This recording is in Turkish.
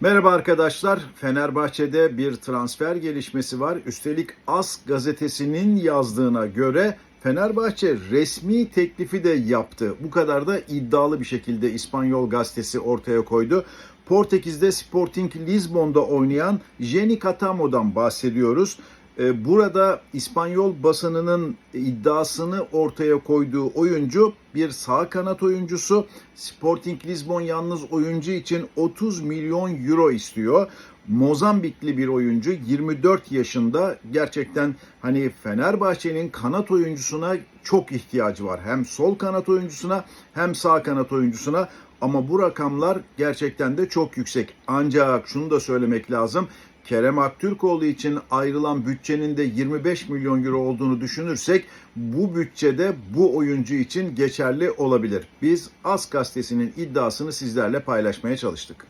Merhaba arkadaşlar. Fenerbahçe'de bir transfer gelişmesi var. Üstelik As gazetesinin yazdığına göre Fenerbahçe resmi teklifi de yaptı. Bu kadar da iddialı bir şekilde İspanyol gazetesi ortaya koydu. Portekiz'de Sporting Lisbon'da oynayan Jenny Catamo'dan bahsediyoruz. Ee, Burada İspanyol basınının iddiasını ortaya koyduğu oyuncu bir sağ kanat oyuncusu. Sporting Lisbon yalnız oyuncu için 30 milyon euro istiyor. Mozambikli bir oyuncu 24 yaşında gerçekten hani Fenerbahçe'nin kanat oyuncusuna çok ihtiyacı var. Hem sol kanat oyuncusuna hem sağ kanat oyuncusuna ama bu rakamlar gerçekten de çok yüksek. Ancak şunu da söylemek lazım. Kerem Aktürkoğlu için ayrılan bütçenin de 25 milyon euro olduğunu düşünürsek bu bütçede bu oyuncu için geçerli olabilir. Biz As gazetesinin iddiasını sizlerle paylaşmaya çalıştık.